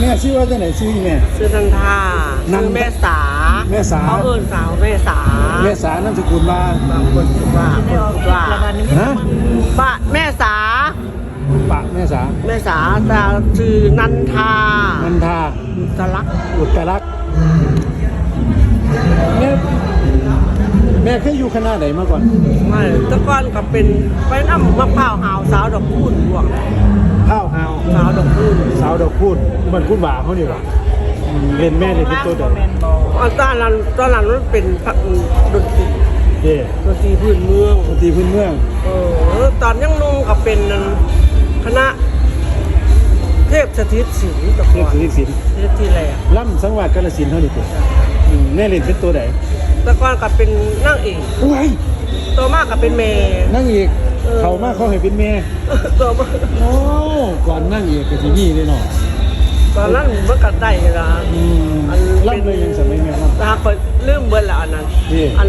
แม่ชื่อว่าจังไหนชื่อแม่ ชื่อนันทานันชื่อแม่สาแม่สาเขาเอิ้นสาวแม่สาแม่สานามสกุลมาบางคนพูดว่าคนพูดว่าฮะป้าแม่สาปะแม่สาแม่สาสาวชื่อนันทานันทาสลักษณ์อุตรักษ์แม่แม่เคยอยู่คณะไหนมาก่อนไม่แตะก้อนก็เป็นไปน้ำมะพร้าวหาวสาวดอกพูนบวก ข้าวหาวสาวดอกพูนสาวดอกพูดมันคุณหวาเขานี่หว่าอืมเล่นแม่เล่นเป็นตัวเดียวอันตอนนั้นตอนนั้นมันเป็นพระดนตรีเย่ดนตรีพื้นเมืองดนตรีพื้นเมืองเออตอนยังนุ่งก็เป็นคณะเทพสถิตศิลป์ตะเทกพอนสุริศิลป์เทพที่แรกล่ำสังวาสกาลสินธุ์เท่านี้ตัวอืมแม่เล่นเป็นตัวไหนตะกอนก็เป็นนางเอกโอ้ยตัวมากก็เป็นเมย์นั่งอีกเออ เขามาเขาให้เป็นแม่ตัวมากโอ้ก่อนนั่งอีกก็สิมีเลยเนาะตอนนั้นมันก็ได้นะอืมอันล่ำเลยยังสมัยแม่ล่ำนะคอยลืมเบิดแล้วอันนั้นนี่อัน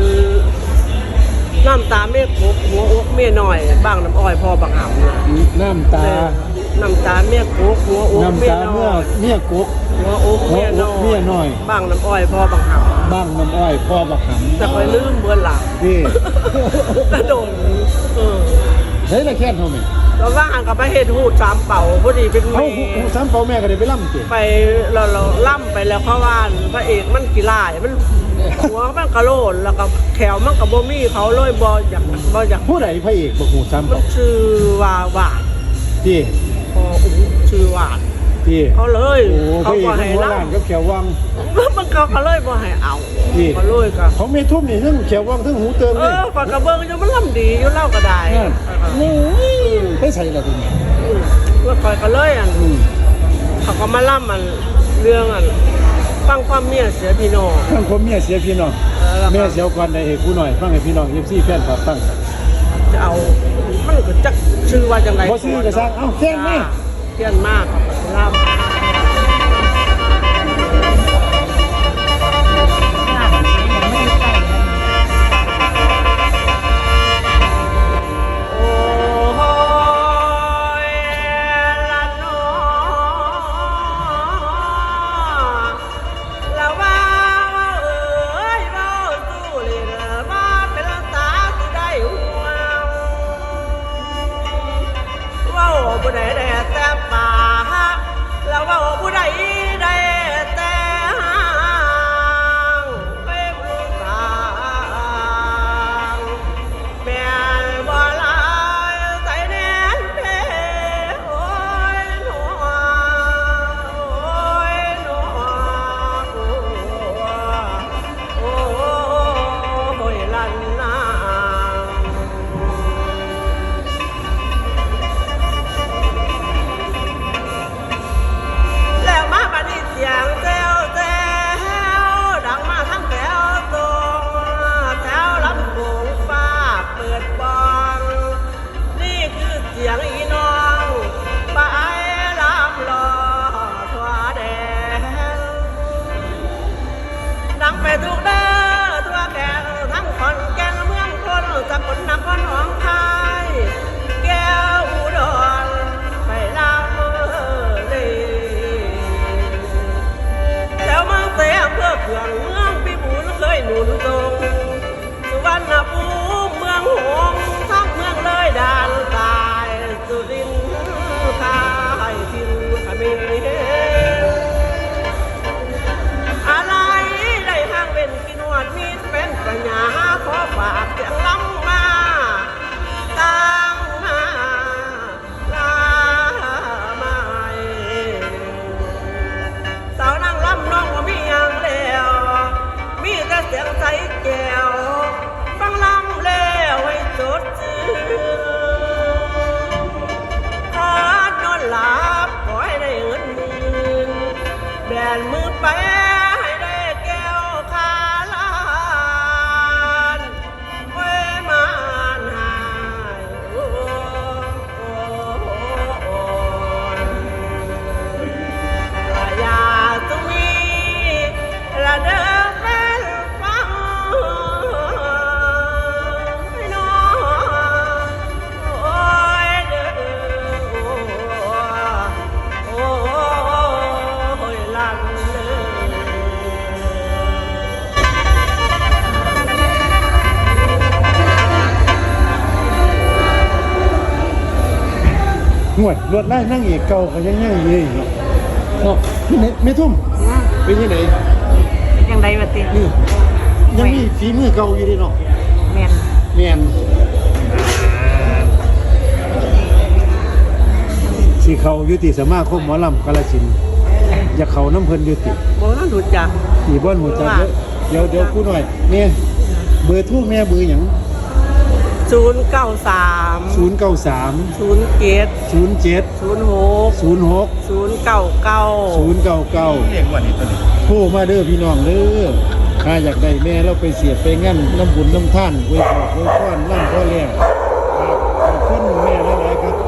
น้ำตาเมฆคุกหัวอกเมียน้อยบ้างน้ำอ้อยพ่อบางหำนะน้ำตาน้ำตาเมียคุกหัวอกน้ำเมียตาน้เมื่ออยเมียกกหัวอกเมียน้อยหัวอกเมียน้อยบ้างน้ำอ้อยพ่อบางหำบ้างน้ำอ้อยพ่อบักหำแต่คอยลืมเบิดหลังนี่กระโดดเออ เฮ้ยละแค่นเท่าไหร่แล้วว่าหันกับไปเฮ็ดหูดสามเป่าพอดีเป็นเอาเมหูซ้ำเป่าแม่ก็ได้ไปล่ำเจ็ไปเราเราล่ำไปแล้วเพราะว่าพระเอกมันกีฬายมันหัวมันกระโลนแล้วก็แขวมันกับโบมี่เขาเลยบออยากบออยากผู้ใดพระเอกบอกหูซ้ำมัเป่านชื่อว่าหวานที่พออู้ชื่อหวาน ที่เขาเลยโอ้พเขาระเอกบอมันให้หัวเล่าล้านกับแขววังมันเขาเขาเลยบอให้เอานี่เขาเลยก็เขาไม่ทุ่มนี่ทั้งแขววังทั้งหูเติมเอเลยอฝากกระเบื้องยังมันล่ำดีอยู่เล่าก็ได้นั่นนี่ไปใส่ละตรงนี้เพื่อคอยก็เลยอันอืมเขาก็มาล่ำมันเรื่องอันฟังความเมียเสียพี่น้อง ทั้งผมเมียเสียพี่น้องเออแล้วก็แม่เสียวก่อนได้ให้ผู้หน่อยฟังให้พี่น้องเอฟซีแฟนคลับฟังจะเอามันก็จักชื่อว่าจังไรบ่ซื้อก็สร้างเอ้าแค่นี้เพี้ยนมาก ล่ำ สกลนครหนองคาย แก้วอุดรไปลำเลยแล้วเมืองเสียเพื่อเขื่องเมืองพิบูลเคยหนุนตรงสุวรรณภูมิ แบน วดรวดไล่นั่งเอกเก่าก็ยังยังอยู่อีกเนาะเนาะไม่ไหนไม่ทุ่มเป็นยังไงเป็นยังไงวะตินี่ยังมีฝีมือเก่าอยู่เดิเนาะแม่นแม่นสิเขายุติสมาคมหมอลำกาลสินธุ์อยากเขาน้ำเพิ่นยุติบ่นั่นรู้จัก อีบ้านหมูจักเดี๋ยวเดี๋ยวเดี๋ยวกูหน่อยแม่เบอร์โทูกแม่เบอร์หยัง ศูนย์เก้าสามศูนย์เก้าสามศูนย์เจ็ดศูนย์เจ็ดศูนย์หกศูนย์หกศูนย์เก้าเก้าศูนย์เก้าเก้าเรียกว่านี่ตัวนี้โทรมาเด้อพี่น้องเด้อข้าอยากได้แม่เราไปเสียบไปงั้นน้ำบุญน้ำท่านไว้ขอบไว้ก้อนล่ำพ่อแล้วฝาก